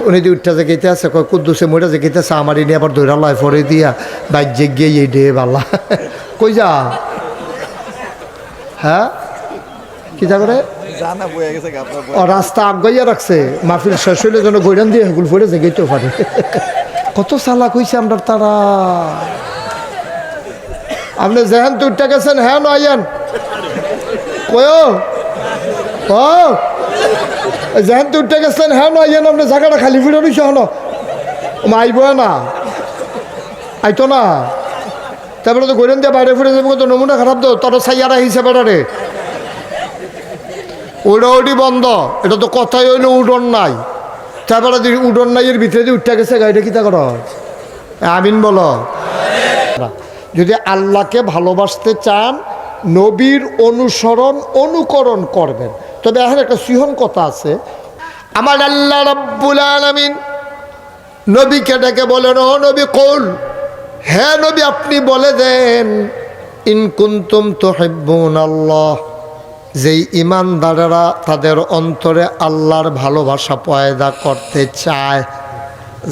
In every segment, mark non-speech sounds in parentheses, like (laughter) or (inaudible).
উনি যে উঠটা জেগেতে আছে কয় কুদ্দুসে মইটা জেগেতে আছে আমার ইনি আবার দৈরা লয় পরে দিয়া বাইক জেগিয়ে এই ডে বাল্লা (laughs) কই যা? হ্যাঁ? কি যা করে? ও রাস্তা আগাইয়া রাখছে। মাহফিল শেষ হইলে যেন গৈরান দিয়ে হেগুল ফেরে জেগেতেও পারে। (laughs) কত চালাক হইছে আমরা তারা। আপনি যেহেন তুইটা গেছেন হ্যাঁ নয়ান কয়? ও যেহেন তুইটা গেছেন হ্যাঁ নয়ান আপনি জায়গাটা খালি ফিরে রইছে হন আইব না। আইতো না। তারপরে তো গৈরান দিয়ে বাইরে ফিরে যাব তো নমুনা খারাপ তো, তোর আহিছে বেড়ারে উড়ি বন্ধ। এটা তো কথাই হইল উডন নাই। তারপরে যদি উডন নাই, এর ভিতরে উঠতে গেছে, গাড়িটা কি তা করো? আমিন বলো। যদি আল্লাহকে ভালোবাসতে চান, নবীর অনুসরণ, অনুকরণ করবেন। তবে এখন একটা সিহন কথা আছে। আমার আল্লাহ রব্বুল আলমিন নবীকে ডেকে বলেন, ও নবী, কৌল হ্যাঁ নবী, আপনি বলে দেন ইনকুন্তুম তো হেব্বুন আল্লাহ যেই ইমানদারেরা তাদের অন্তরে আল্লাহর ভালোবাসা পয়দা করতে চায়,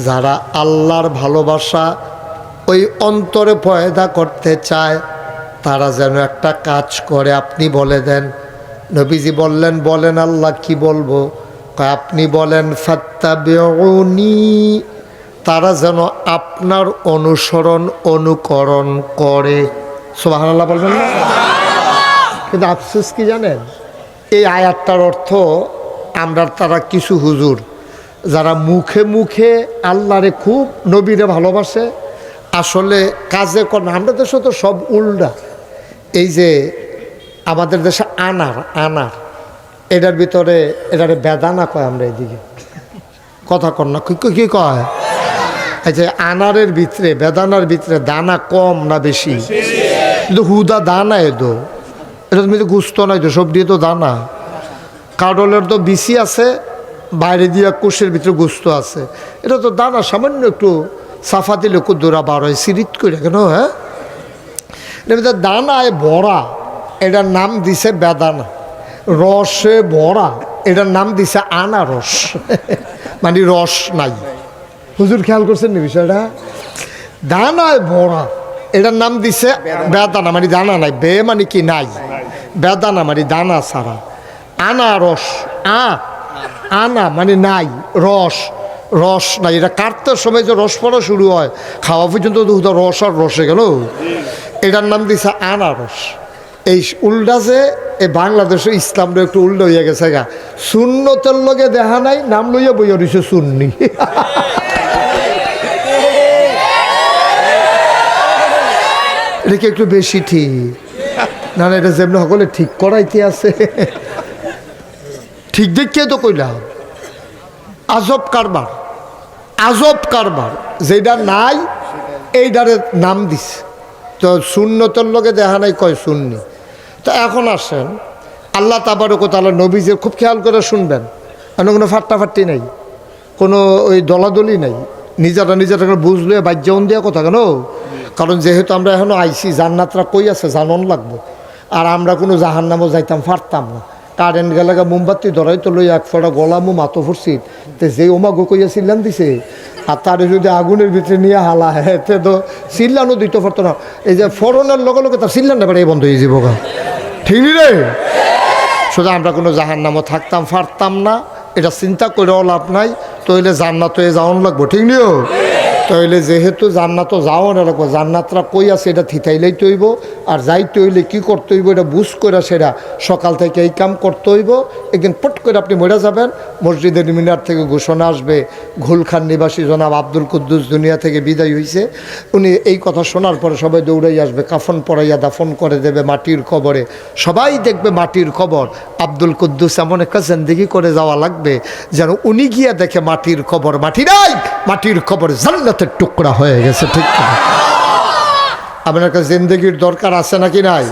যারা আল্লাহর ভালোবাসা ওই অন্তরে পয়দা করতে চায়, তারা যেন একটা কাজ করে, আপনি বলে দেন নবীজি বললেন বলেন আল্লাহ কি বলব? আপনি বলেন ফাত্তাবিউনি তারা যেন আপনার অনুসরণ অনুকরণ করে। সুবহানাল্লাহ বলবেন না? কিন্তু আফসোস কি জানেন? এই আয়াতটার অর্থ আমরা তারা কিছু হুজুর যারা মুখে মুখে আল্লাহরে খুব নবীরে ভালোবাসে আসলে কাজে করেন আমাদের দেশে তো সব উল্টা। এই যে আমাদের দেশে আনার আনার। এটার ভিতরে, এটারে বেদানা কয় আমরা এদিকে? কথা কর না, কি কয়? যে আনারের ভিতরে, বেদানার ভিতরে দানা কম না বেশি? কিন্তু হুদা দানা এদো এটা তুমি তো গুস্ত নাই তো, সব দিয়ে তো দানা। কাডলের তো বিসি আছে, বাইরে দিয়া কোষের ভিতরে গুস্ত আছে। এটা তো দানা সামান্য একটু সাফা দিলে কুদ্দুরা বার হয়, সিরিত করে কেন হ্যাঁ? দানায় ভরা এটার নাম দিছে বেদানা। রসে ভরা। এটার নাম দিছে আনারস। মানে রস নাই। হুজুর খেয়াল করছেন নি বিষয়টা? দানায় ভরা। এটার নাম দিছে বেদানা। মানে দানা নাই। বে মানে কি নাই? বেদানা মানে দানা ছাড়া। আনারস। আ। আনা মানে নাই। রস। রস নাই। এটা কাটতে সময় যে রস পড়া শুরু হয়, খাওয়া পর্যন্ত রস আর রসে গেল। এটার নাম দিছে আনারস। এই উল্টা যে, এই বাংলাদেশে ইসলামটা একটু উল্টো হয়ে গেছে গা। শূন্যতের লগে দেখা নাই, নাম লইয়া বইয়া রয়েছে সুন্নি। এটা একটু বেশি ঠিক? না না, এটা যেমন সকলে ঠিক করাইতে আছে। ঠিক দেখিয়ে তো কইলাম। আজব কারবার। আজব কারবার। যেটা নাই এইটারে নাম দিছে। তো শূন্যতর লোকে দেখা নাই কয় শূন্যি তো এখন আসেন। আল্লাহ তাবারক তাহলে নবীজে খুব খেয়াল করে শুনবেন। কারণ কোনো ফাট্টাফাট্টি নেই। কোনো ওই দলাদলি নেই। নিজেরা নিজেরা বুঝলে বাজ্যাউন দেওয়া কথা কেন? কারণ যেহেতু আমরা এখনও আইসি জান্নাতরা কই আছে জানন লাগবো। আর আমরা কোনো জাহান নামও যাইতাম পারতাম না। কারেন্ট গেলে মোমবাতি ধরাই তো লই এক ফোটা গলামো মাতো ফুরছি। তে যে ওমা গো কইয়া চিল্লান দিছে, আর তারে যদি আগুনের ভিতরে নিয়ে হালা হ্যাঁ তে চিল্লানো দিতে পারতো না। এই যে ফরনের লগে লগে তার চিল্লান না এই বন্ধ হয়ে যাব গা। ঠিক নি রে? শুধু আমরা কোনো জাহান নামও থাকতাম, ফারতাম না। এটা চিন্তা করেও লাভ নাই। তইলে জান্নাত হয়ে যাওয়ান লাগবো, ঠিক নিও? তইলে যেহেতু জান্নাত যাওয়ান লাগবো, জান্নাতরা কই আছে এটা থিতাইলেই তৈব, আর যাইতে হইলে কী করতে হইব এটা বুঝ করে সেটা সকাল থেকে এই কাম করতে হইব, একদিন পট করে আপনি মরে যাবেন মসজিদের মিনার থেকে ঘোষণা আসবে ঘুলখান নিবাসী জনাব আব্দুল কুদ্দুস দুনিয়া থেকে বিদায় হয়েছে উনি এই কথা শোনার পরে সবাই দৌড়াই আসবে, কাফন পরাইয়া দাফন করে দেবে মাটির খবরে সবাই দেখবে মাটির খবর আব্দুল কুদ্দুস এমন একটা জিন্দিগি করে যাওয়া লাগবে, যেন উনি গিয়া দেখে মাটির খবর মাটি নাই, মাটির খবর জান্নাতের টুকরা হয়ে গেছে, ঠিক আপনার কাছে জিন্দগির দরকার আছে নাকি নাই?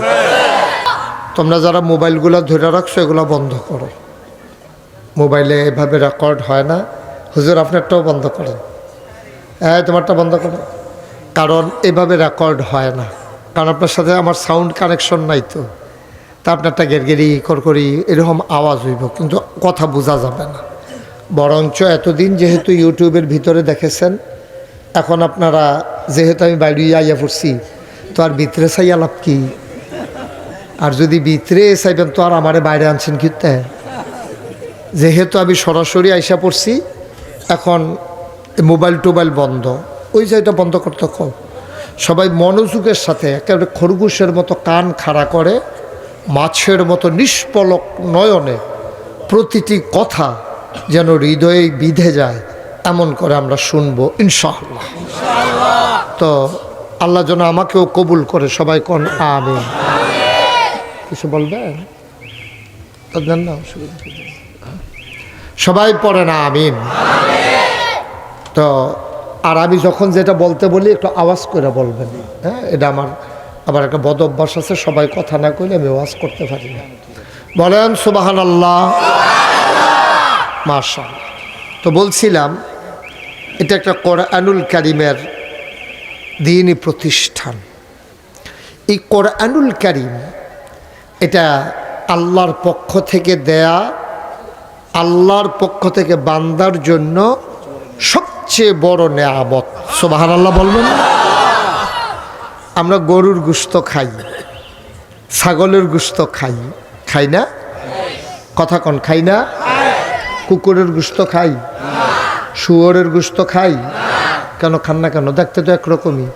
তোমরা যারা মোবাইলগুলো ধরে রাখছো, এগুলো বন্ধ করো। মোবাইলে এভাবে রেকর্ড হয় না। হুজুর, আপনারটাও বন্ধ করেন। হ্যাঁ তোমারটা বন্ধ করো। কারণ এভাবে রেকর্ড হয় না। কারণ আপনার সাথে আমার সাউন্ড কানেকশন নাই তো। তা আপনারটা গেরগেরি, করকরি, এরকম আওয়াজ হইব, কিন্তু কথা বোঝা যাবে না। বরঞ্চ এতদিন যেহেতু ইউটিউবের ভিতরে দেখেছেন এখন আপনারা, যেহেতু আমি বাইরে আইয়া পড়ছি, তো আর ভিতরে চাইয়া লাভ কি? আর যদি ভিতরে চাইবেন, তো আর আমারে বাইরে আনছেন কিতে যেহেতু আমি সরাসরি আইসা পড়ছি, এখন মোবাইল টোবাইল বন্ধ। ওই যে এটা বন্ধ করতে কম সবাই মনোযোগের সাথে, একেবারে খরগোশের মতো কান খাড়া করে, মাছের মতো নিষ্পলক নয়নে প্রতিটি কথা যেন হৃদয়ে বিধে যায়। এমন করে আমরা শুনব, ইনশাআল্লাহ। তো আল্লাহ যেন আমাকেও কবুল করে, সবাই কোন আমি কিছু বলবেন সবাই পড়ে না আমিন। তো আর আমি যখন যেটা বলতে বলি, একটু আওয়াজ করে বলবেন। হ্যাঁ এটা আমার আবার একটা বদ অভ্যাস আছে, সবাই কথা না কইলে আমি আওয়াজ করতে পারি না। বলেন সুবাহান আল্লাহ মাশা তো বলছিলাম এটা একটা কোরআনুল কারিমের দিনই প্রতিষ্ঠান। এই কোরআনুল কারিম এটা আল্লাহর পক্ষ থেকে দেয়া, আল্লাহর পক্ষ থেকে বান্দার জন্য সবচেয়ে বড় নেয়ামত। সোবাহান আল্লাহ বলবেন? আমরা গরুর গুস্ত খাই, ছাগলের গুস্ত খাই খাই না? কথা কন, খাই না? কুকুরের গুস্ত খাই? শুয়োরের গুস্ত খাই? কেন খান না কেন? দেখতে তো একরকমই।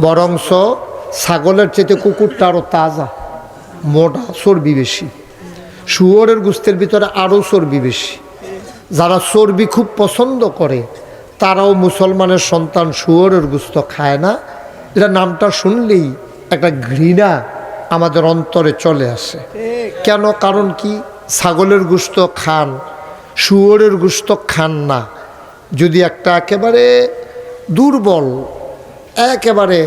বরংস ছাগলের চেয়ে কুকুরটা আরও তাজা, মোটা, চর্বি বেশি। শুয়োরের গুস্তের ভিতরে আরও চর্বি বেশি। যারা চর্বি খুব পছন্দ করে, তারাও মুসলমানের সন্তান শুয়োরের গুস্ত খায় না। এটা নামটা শুনলেই একটা ঘৃণা আমাদের অন্তরে চলে আসে। কেন? কারণ কি? ছাগলের গুস্ত খান, শুয়োরের গুস্ত খান না। যদি একটা একেবারে দুর্বল, একেবারে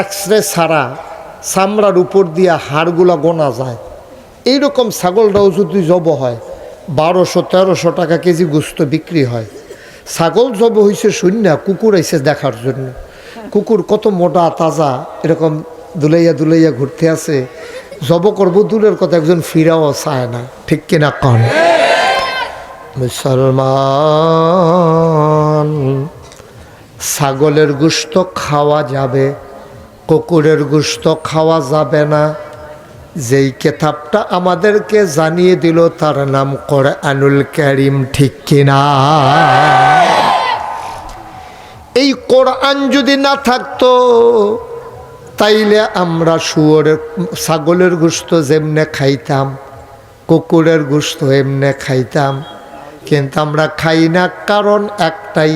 এক্সরে ছাড়া চামড়ার উপর দিয়া হাড়গুলা গোনা যায়, এইরকম ছাগলটাও যদি জব হয়, বারোশো, তেরোশো টাকা কেজি গোস্ত বিক্রি হয়। ছাগল জব হয়েছে শূন্য, কুকুর আইসে দেখার জন্য। কুকুর কত মোটা, তাজা, এরকম দুলাইয়া দুলাইয়া ঘুরতে আছে জব করব, দূরের কথা একজন ফিরাও চায় না, ঠিক কিনা কন? মুসলমান, ছাগলের গুস্ত খাওয়া যাবে, কুকুরের গুস্ত খাওয়া যাবে না। যেই কেতাবটা আমাদেরকে জানিয়ে দিল, তার নাম করে আনুল করিম, ঠিক কিনা এই কোরআন যদি না থাকতো, তাইলে আমরা শুয়োরের ছাগলের গুস্ত যেমনে খাইতাম, কুকুরের গুস্ত এমনে খাইতাম। কিন্তু আমরা খাই না, কারণ একটাই,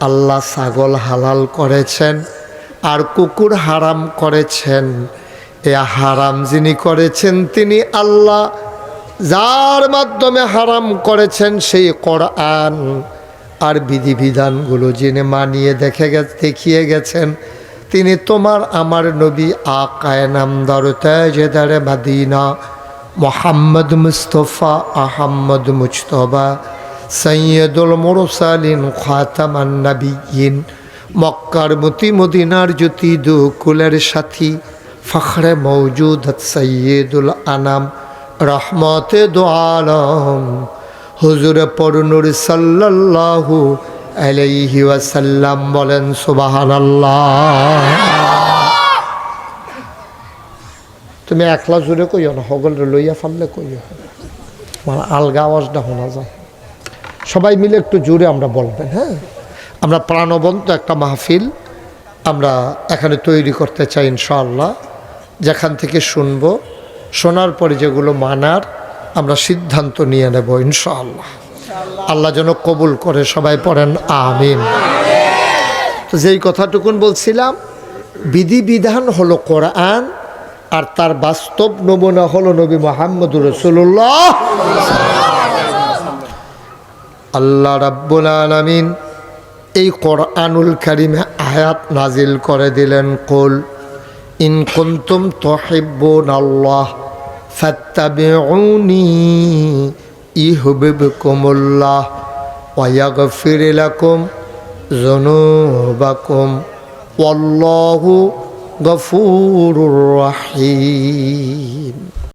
আল্লাহ ছাগল হালাল করেছেন আর কুকুর হারাম করেছেন। এ হারাম যিনি করেছেন, তিনি আল্লাহ। যার মাধ্যমে হারাম করেছেন, সেই কোরআন আর বিধিবিধানগুলো যিনি মানিয়ে দেখে গে, দেখিয়ে গেছেন, তিনি তোমার আমার নবী আকায় নামদার তেজেদারে মাদিনা। মোহাম্মদ মুস্তফা আহম্মদ মুজতবা সৈয়দুল মুরসালিন খাতামান নবীন মক্কার মতি মদিনার জ্যোতি দু কুলের সাথী, ফখরে মৌজুদ সৈয়দুল আনাম, রহমতে দো আলম হুজুর পরনুর সাল্লাল্লাহু আলাইহি ওয়াসাল্লাম বলেন, সুবহানাল্লাহ। তুমি একলা জোরে কইও না হগল লইয়া ফাললে কইও। মানে আলগা আওয়াজটা শোনা যায়। সবাই মিলে একটু জোরে আমরা বলবেন হ্যাঁ? আমরা প্রাণবন্ত একটা মাহফিল আমরা এখানে তৈরি করতে চাই ইনশাআল্লাহ, যেখান থেকে শুনব, শোনার পরে যেগুলো মানার আমরা সিদ্ধান্ত নিয়ে নেব ইনশাআল্লাহ। আল্লাহ যেন কবুল করে, সবাই পড়েন আমিন। তো যেই কথাটুকুন বলছিলাম, বিধিবিধান হলো কোরআন আর তার বাস্তব নমুনা হলো নবী মোহাম্মদুর রসুল্লাহ আল্লাহ রাব্বুল আলামিন এই কোরআনুল কারিমে আয়াত নাজিল করে দিলেন, কুল, ইন কুনতুম তুহিব্বুন আল্লাহ, ফাত্তাবিউনি ইহুবিবকুমুল্লাহ ওয়া ইয়াগফির লাকুম যুনুবাকুম, ওয়াল্লাহু غفور رحيم.